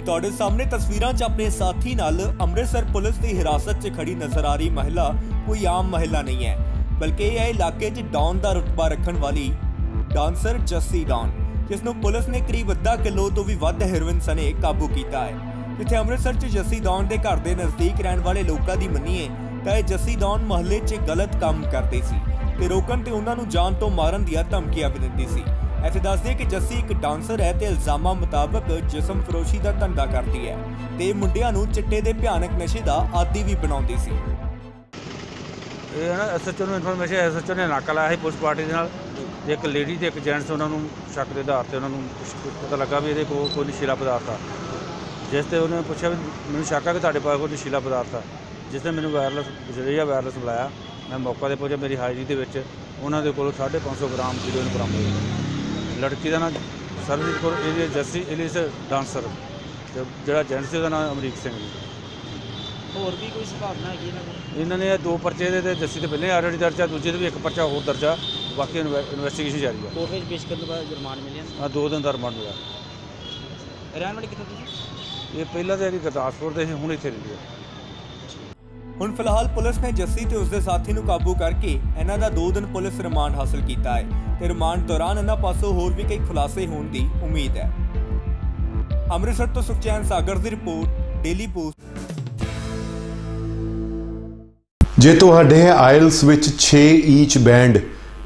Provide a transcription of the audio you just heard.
ਇਹ ਤੁਹਾਡੇ ਸਾਹਮਣੇ ਤਸਵੀਰਾਂ 'ਚ ਆਪਣੇ ਸਾਥੀ ਨਾਲ ਅੰਮ੍ਰਿਤਸਰ ਪੁਲਿਸ ਦੀ ਹਿਰਾਸਤ 'ਚ ਖੜੀ ਨਜ਼ਰ ਆ ਰਹੀ ਮਹਿਲਾ। ਕੋਈ ਆਮ ਮਹਿਲਾ ਨਹੀਂ ਹੈ, ਬਲਕਿ ਇਹ ਇਲਾਕੇ 'ਚ ਡਾਊਨ ਦਾ ਰੁਤਬਾ ਰੱਖਣ ਵਾਲੀ ਡਾਂਸਰ ਜੱਸੀ ਡਾਨ, ਜਿਸ ਨੂੰ ਪੁਲਿਸ ਨੇ ਕਰੀਬ ਅੱਧਾ ਕਿਲੋ ਤੋਂ ਵੀ ਵੱਧ ਹੈਰੋਇਨ ਸਣੇ ਕਾਬੂ ਕੀਤਾ ਹੈ। ਜਿੱਥੇ ਅੰਮ੍ਰਿਤਸਰ 'ਚ ਜੱਸੀ ਡਾਨ ਦੇ ਘਰ ਦੇ ਨਜ਼ਦੀਕ ਰਹਿਣ ਵਾਲੇ ਲੋਕਾਂ ਦੀ ਮੰਨੀਏ ਤਾਂ ਇਹ ਜੱਸੀ ਡਾਨ ਮਹੱਲੇ 'ਚ ਗਲਤ ਕੰਮ ਕਰਦੇ ਸੀ ਤੇ ਰੋਕਣ ਤੇ ਉਹਨਾਂ ਨੂੰ ਜਾਨ ਤੋਂ ਮਾਰਨ ਦੀਆਂ ਧਮਕੀਆਂ ਵੀ ਦਿੰਦੀ ਸੀ। ਇੱਥੇ ਦੱਸਦੇ ਕਿ ਜੱਸੀ ਇੱਕ ਡਾਂਸਰ ਹੈ ਤੇ ਇਲਜ਼ਾਮਾਂ ਮੁਤਾਬਕ ਜਿਸਮ ਫਰੋਸ਼ੀ ਦਾ ਧੰਦਾ ਕਰਦੀ ਹੈ ਤੇ ਮੁੰਡਿਆਂ ਨੂੰ ਚਿੱਟੇ ਦੇ ਭਿਆਨਕ ਨਸ਼ੇ ਦਾ ਆਦੀ ਵੀ ਬਣਾਉਂਦੀ ਸੀ। ਇਹ ਨਾ ਐਸਐਚਓ ਨੂੰ ਇਨਫੋਰਮੇਸ਼ਨ ਐਸਐਚਓ ਨੇ ਨਾਕਾ ਲਾਇਆ ਸੀ ਪੁਲਿਸ ਪਾਰਟੀ ਦੇ ਨਾਲ। ਇੱਕ ਲੇਡੀ ਤੇ ਇੱਕ ਜੈਂਟਸ ਉਹਨਾਂ ਨੂੰ ਸ਼ੱਕ ਦੇ ਆਧਾਰ ਤੇ ਉਹਨਾਂ ਨੂੰ ਪਤਾ ਲੱਗਾ ਵੀ ਇਹਦੇ ਕੋਲ ਕੋਈ ਨਸ਼ੀਲਾ ਪਦਾਰਥ ਆ। ਜਿਸ ਤੇ ਉਹਨੇ ਪੁੱਛਿਆ ਵੀ ਮੈਨੂੰ ਸ਼ੱਕ ਆ ਕਿ ਤੁਹਾਡੇ ਪਾਸ ਕੋਈ ਨਸ਼ੀਲਾ ਪਦਾਰਥ ਆ। ਜਿਸ ਨੇ ਮੈਨੂੰ ਵਾਇਰਲੈਸ ਜਰੀਆ ਵਾਇਰਲੈਸ ਬੁਲਾਇਆ। ਮੈਂ ਮੌਕਾ ਤੇ ਪਹੁੰਚਿਆ ਮੇਰੀ ਹਾਜ਼ਰੀ ਦੇ ਵਿੱਚ। ਉਹਨਾਂ ਦੇ ਕੋਲ 550 ਗ੍ਰਾਮ ਹੀਰੋਇਨ ਬਰਾਮਦ ਹੋਈ। ਲੜਕੀ ਦਾ ਨਾਮ ਸਰਬਜੀਤ ਕੌਰ ਇਹਦੀ ਜੱਸੀ ਇਲੀਸ ਡਾਂਸਰ ਤੇ ਜਿਹੜਾ ਜੈਂਟਸ ਸੀ ਉਹਦਾ ਨਾਮ ਅਮਰੀਕ ਸਿੰਘ ਜੀ। ਹੋਰ ਵੀ ਕੋਈ ਸੰਭਾਵਨਾ ਹੈਗੀ ਇਹਨਾਂ ਕੋਲ? ਇਹਨਾਂ ਨੇ ਇਹ ਦੋ ਪਰਚੇ ਦੇ ਤੇ ਜੱਸੀ ਤੇ ਪਹਿਲੇ ਆਲਰੇਡੀ ਦਰਜ ਦੂਜੇ ਤੇ ਵੀ ਇੱਕ ਪਰਚਾ ਹੋਰ ਦਰਜ ਬਾਕੀ ਇਨਵੈਸਟੀਗੇਸ਼ਨ ਜਾਰੀ ਆ। ਕੋਰਟ ਵਿੱਚ ਪੇਸ਼ ਕਰਨ ਤੋਂ ਬਾਅਦ ਜੁਰਮਾਨਾ ਮਿਲਿਆ? ਆ ਦੋ ਦਿਨ ਦਾ ਰਿਮਾਂਡ ਹੋਇਆ ਰਹਿਣ ਵਾਲੇ ਕਿੱਥੋਂ ਤੁਸੀਂ ਇਹ ਪਹਿਲਾਂ ਤੇ ਹੈਗੀ ਗੁਰਦਾਸਪੁਰ ਦੇ ਸੀ ਹੁਣ ਇੱਥੇ ਰਹਿੰਦੀ ਆ। ਹੁਣ ਫਿਲਹਾਲ ਪੁਲਿਸ ਨੇ ਜੱਸੀ ਤੇ ਉਸਦੇ ਸਾਥੀ ਨੂੰ ਕਾਬੂ ਕਰਕੇ ਇਹਨਾਂ ਦਾ 2 ਦਿਨ ਪੁਲਿਸ ਰਿਮਾਂਡ ਹਾਸਲ ਕੀਤਾ ਹੈ ਤੇ ਰਿਮਾਂਡ ਦੌਰਾਨ ਇਹਨਾਂ ਪਾਸੋਂ ਹੋਰ ਵੀ ਕਈ ਖੁਲਾਸੇ ਹੋਣ ਦੀ ਉਮੀਦ ਹੈ। ਅੰਮ੍ਰਿਤਸਰ ਤੋਂ ਸੁਖਚੈਨ ਸਾਗਰ ਦੀ ਰਿਪੋਰਟ, ਡੇਲੀ ਪੋਸਟ। ਜੇ ਤੁਹਾਡੇ ਆਇਲਸ ਵਿੱਚ 6 ਈਚ ਬੈਂਡ